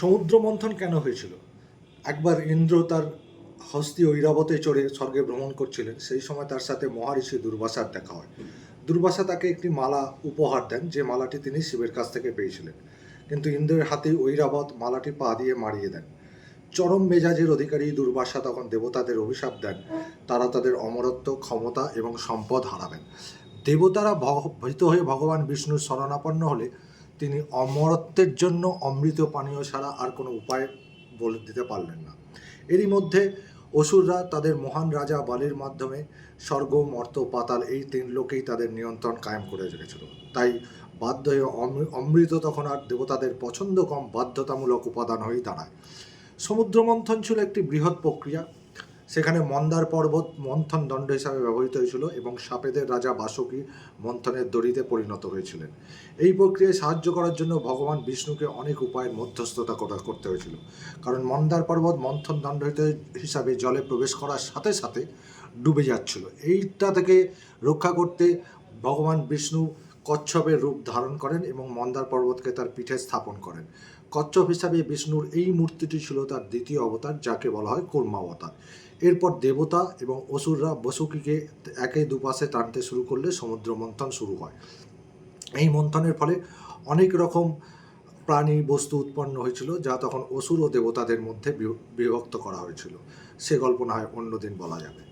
সমুদ্র মন্থন কেন হয়েছিল? একবার ইন্দ্র তার হস্তি ঐরাবতে চড়ে স্বর্গে ভ্রমণ করছিলেন, সেই সময় তার সাথে মহারিষি দুর্বাসার দেখা হয়। দুর্বাসা তাকে একটি মালা উপহার দেন, যে মালাটি তিনি শিবের কাছ থেকে পেয়েছিলেন। কিন্তু ইন্দ্রের হাতে ঐরাবত মালাটি পা দিয়ে মারিয়ে দেন। চরম মেজাজের অধিকারী দুর্বাসা তখন দেবতাদের অভিশাপ দেন। তারা তাদের অমরত্ব, ক্ষমতা এবং সম্পদ হারাবেন। দেবতারা ভীত হয়ে ভগবান বিষ্ণুর শরণাপন্ন হলে তিনি অমরত্বের জন্য অমৃত পানীয় ছাড়া আর কোনো উপায় বলে, দিতে পারলেন না। এরই মধ্যে অসুররা তাদের মহান রাজা বালির মাধ্যমে স্বর্গ, মর্ত, পাতাল এই তিন লোকেই তাদের নিয়ন্ত্রণ কায়েম করে রেখেছিল। তাই বাধ্য হয়ে অমৃ- অমৃত তখন আর দেবতাদের পছন্দ কম বাধ্যতামূলক উপাদান হয়েই দাঁড়ায়। সমুদ্র মন্থন ছিল একটি বৃহৎ প্রক্রিয়া। সেখানে মন্দার পর্বত মন্থন দণ্ড হিসাবে ব্যবহৃত হয়েছিল এবং সাপেদের রাজা বাসকি মন্থনের দড়িতে পরিণত হয়েছিলেন। এই প্রক্রিয়ায় সাহায্য করার জন্য ভগবান বিষ্ণুকে অনেক উপায়ের মধ্যস্থতা করা করতে হয়েছিল। কারণ মন্দার পর্বত মন্থন দণ্ড হিসাবে জলে প্রবেশ করার সাথে সাথে ডুবে যাচ্ছিল। এইটা থেকে রক্ষা করতে ভগবান বিষ্ণু কচ্ছপের রূপ ধারণ করেন এবং মন্দার পর্বতকে তার পিঠে স্থাপন করেন। কচ্ছপ হিসাবে বিষ্ণুর এই মূর্তিটি ছিল তার দ্বিতীয় অবতার, যাকে বলা হয় কুর্মাবতার এরপর দেবতা এবং অসুররা বসুকিকে একে দুপাশে টানতে শুরু করলে সমুদ্র মন্থন শুরু হয়। এই মন্থনের ফলে অনেক রকম প্রাণী বস্তু উৎপন্ন হয়েছিল, যা তখন অসুর ও দেবতাদের মধ্যে বিভক্ত করা হয়েছিল। সে গল্প না হয় অন্যদিন বলা যাবে।